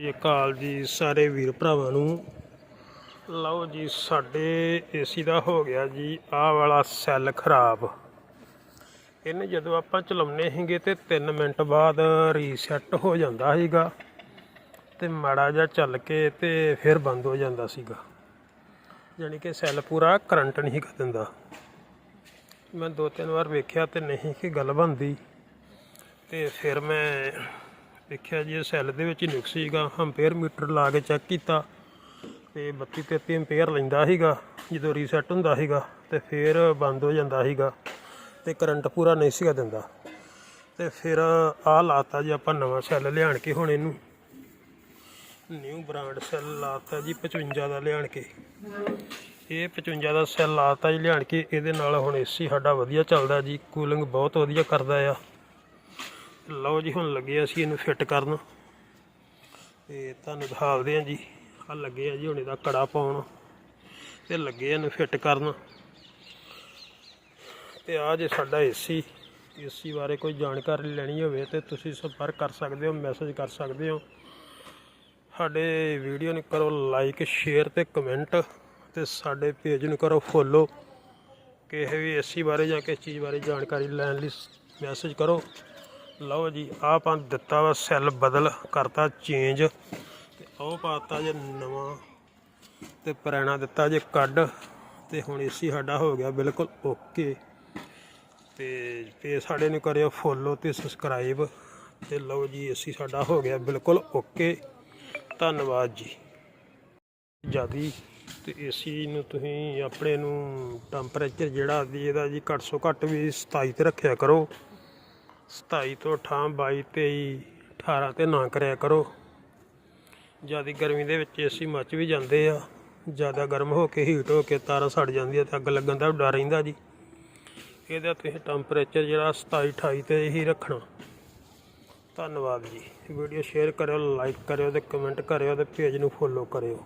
ਇਹ ਕਾਲ ਜੀ ਸਾਰੇ ਵੀਰ ਭਰਾਵਾਂ ਨੂੰ। ਲਓ ਜੀ, ਸਾਡੇ ਏਸੀ ਦਾ ਹੋ ਗਿਆ ਜੀ, ਆਹ ਵਾਲਾ ਸੈੱਲ ਖਰਾਬ। ਇਹਨੂੰ ਜਦੋਂ ਆਪਾਂ ਚਲਾਉਨੇ ਹੈਗੇ ਤੇ 3 ਮਿੰਟ ਬਾਅਦ ਰੀਸੈਟ ਹੋ ਜਾਂਦਾ ਸੀਗਾ ਤੇ ਮਾੜਾ ਜਿਹਾ ਚੱਲ ਕੇ ਤੇ ਫਿਰ ਬੰਦ ਹੋ ਜਾਂਦਾ ਸੀਗਾ। ਯਾਨੀ ਕਿ ਸੈੱਲ ਪੂਰਾ ਕਰੰਟ ਨਹੀਂ ਕਰ ਦਿੰਦਾ ਮੈਂ ਦੋ ਤਿੰਨ ਵਾਰ ਵੇਖਿਆ ਤੇ ਨਹੀਂ ਕਿ ਗੱਲ ਬਣਦੀ। ਤੇ ਫਿਰ ਮੈਂ ਦੇਖਿਆ ਜੀ, ਇਹ ਸੈੱਲ ਦੇ ਵਿੱਚ ਹੀ ਨੁਕਸ ਸੀਗਾ। ਐਂਪੀਅਰ ਮੀਟਰ ਲਾ ਕੇ ਚੈੱਕ ਕੀਤਾ ਤੇ 32 33 ਐਂਪੀਅਰ ਲੈਂਦਾ ਸੀਗਾ, ਜਦੋਂ ਰੀਸੈਟ ਹੁੰਦਾ ਸੀਗਾ ਤੇ ਫਿਰ ਬੰਦ ਹੋ ਜਾਂਦਾ ਸੀਗਾ ਤੇ ਕਰੰਟ ਪੂਰਾ ਨਹੀਂ ਸੀਗਾ ਦਿੰਦਾ। ਤੇ ਫਿਰ ਆਹ ਲਾਤਾ ਜੀ ਆਪਾਂ ਨਵਾਂ ਸੈੱਲ ਲਿਆਣ ਕੇ ਹੁਣ ਇਹਨੂੰ। ਨਿਊ ਬ੍ਰਾਂਡ ਸੈੱਲ ਲਾਤਾ ਜੀ 55 ਦਾ ਲਿਆਣ ਕੇ। ਇਹ 55 ਦਾ ਸੈੱਲ ਲਾਤਾ ਜੀ, ਲਿਆਣ ਕੇ। ਇਹਦੇ ਨਾਲ ਹੁਣ ਏਸੀ ਸਾਡਾ ਵਧੀਆ ਚੱਲਦਾ ਜੀ ਕੂਲਿੰਗ ਬਹੁਤ ਵਧੀਆ ਕਰਦਾ ਆ। ਲਓ ਜੀ, ਹੁਣ ਲੱਗੇ ਅਸੀਂ ਇਹਨੂੰ ਫਿੱਟ ਕਰਨ। ਤੇ ਤੁਹਾਨੂੰ ਦਿਖਾਉਂਦੇ ਆ ਜੀ ਆ ਲੱਗੇ ਆ ਜੀ ਹੁਣ ਇਹਦਾ ਕੜਾ ਪਾਉਣ। ਤੇ ਲੱਗੇ ਇਹਨੂੰ ਫਿੱਟ ਕਰਨ। ਤੇ ਆ ਜੇ ਸਾਡਾ ਏਸੀ ਏਸੀ ਬਾਰੇ ਕੋਈ ਜਾਣਕਾਰੀ ਲੈਣੀ ਹੋਵੇ ਤੇ ਤੁਸੀਂ ਸੰਪਰਕ ਕਰ ਸਕਦੇ ਹੋ ਮੈਸੇਜ ਕਰ ਸਕਦੇ ਹੋ। ਸਾਡੇ ਵੀਡੀਓ ਨੂੰ ਕਰੋ ਲਾਈਕ ਸ਼ੇਅਰ ਤੇ ਕਮੈਂਟ ਤੇ ਸਾਡੇ ਪੇਜ ਨੂੰ ਕਰੋ ਫੋਲੋ ਕਿਸੇ ਵੀ ਏਸੀ ਬਾਰੇ ਜਾਂ ਕਿਸੇ ਚੀਜ਼ ਬਾਰੇ ਜਾਣਕਾਰੀ ਲੈਣ ਲਈ ਮੈਸੇਜ ਕਰੋ। ਲਓ ਜੀ, ਆਹ ਆਪਾਂ ਦਿੱਤਾ ਵਾ, ਸੈੱਲ ਬਦਲ ਕਰਤਾ ਚੇਂਜ ਤੇ ਉਹ ਪਾਤਾ ਜੇ ਨਵਾਂ, ਤੇ ਪੁਰਾਣਾ ਦਿੱਤਾ ਜੇ ਕੱਢ। ਤੇ ਹੁਣ ਏਸੀ ਸਾਡਾ ਹੋ ਗਿਆ ਬਿਲਕੁਲ ਓਕੇ ਤੇ ਪੇ ਸਾਡੇ ਨੂੰ ਕਰਿਓ ਫੋਲੋ ਤੇ ਸਬਸਕ੍ਰਾਈਬ ਤੇ ਲਓ ਜੀ, ਏਸੀ ਸਾਡਾ ਹੋ ਗਿਆ ਬਿਲਕੁਲ ਓਕੇ ਧੰਨਵਾਦ ਜੀ। ਜਿਆਦੀ, ਤੇ ਏਸੀ ਨੂੰ ਤੁਸੀਂ ਆਪਣੇ ਨੂੰ ਟੈਂਪਰੇਚਰ ਜਿਹੜਾ ਦੀ ਇਹਦਾ ਜੀ ਘੱਟ ਤੋਂ ਘੱਟ ਵੀ 27 ਤੇ ਰੱਖਿਆ ਕਰੋ। 27 ਤੋਂ 28 22 23 18 ਤੇ ਨਾ ਕਰਿਆ ਕਰੋ। ਜ਼ਿਆਦਾ ਗਰਮੀ ਦੇ ਵਿੱਚ ਏਸੀ ਮੱਚ ਵੀ ਜਾਂਦੇ ਆ। ਜ਼ਿਆਦਾ ਗਰਮ ਹੋ ਕੇ ਹੀਟ ਹੋ ਕੇ ਤਾਰਾਂ ਸੜ ਜਾਂਦੀਆਂ ਤੇ ਅੱਗ ਲੱਗਣ ਦਾ ਡਰ ਰਹਿੰਦਾ ਜੀ। ਇਹਦਾ ਤੁਸੀਂ ਟੈਂਪਰੇਚਰ ਜਿਹੜਾ 27 28 ਤੇ ਹੀ ਰੱਖਣਾ। ਧੰਨਵਾਦ ਜੀ। ਵੀਡੀਓ ਸ਼ੇਅਰ ਕਰਿਓ ਲਾਈਕ ਕਰਿਓ ਤੇ ਕਮੈਂਟ ਕਰਿਓ ਤੇ ਪੇਜ ਨੂੰ ਫੋਲੋ ਕਰਿਓ।